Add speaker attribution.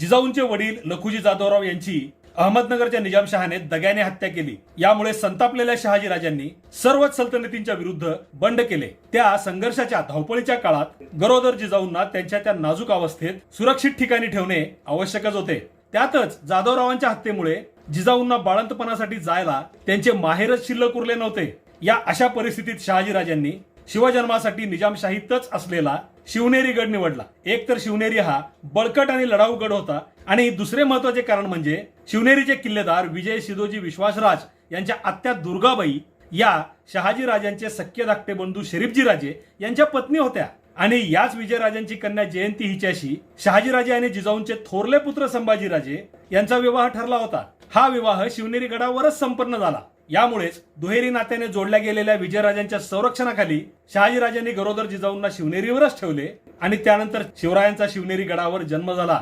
Speaker 1: जिजाऊंचे वडील लखुजी जाधवराव यांची अहमदनगरच्या निजामशहाने दग्याने हत्या केली. यामुळे संतापलेल्या शहाजीराजांनी सर्वच सल्तनतींच्या विरुद्ध बंड केले. त्या संघर्षाच्या धावपळीच्या काळात गरोदर जिजाऊंना त्यांच्या त्या नाजूक अवस्थेत सुरक्षित ठिकाणी ठेवणे आवश्यकच होते. त्यातच जाधवरावांच्या हत्येमुळे जिजाऊंना बाळंतपणासाठी जायला त्यांचे माहेरच शिल्लक उरले नव्हते. या अशा परिस्थितीत शहाजीराजांनी शिवजन्मासाठी निजामशाहीतच असलेला शिवनेरी गड निवडला. एक तर शिवनेरी हा बळकट आणि लढाऊ गड होता आणि दुसरे महत्त्वाचे कारण म्हणजे शिवनेरीचे किल्लेदार विजय सिदोजी विश्वासराज यांच्या आत्या दुर्गाबाई या शहाजी राजांचे सख्य धाकटे बंधू शरीफजी राजे यांच्या पत्नी होत्या. आणि याच विजयराजांची कन्या जयंती हिच्याशी शहाजीराजे आणि जिजाऊंचे थोरले पुत्र संभाजीराजे यांचा विवाह ठरला होता. हा विवाह शिवनेरी गडावरच संपन्न झाला. यामुळेच दुहेरी नात्याने जोडल्या गेलेल्या विजयराजांच्या संरक्षणाखाली शहाजीराजांनी गरोदर जिजाऊंना शिवनेरीवरच ठेवले आणि त्यानंतर शिवरायांचा शिवनेरी गडावर जन्म झाला.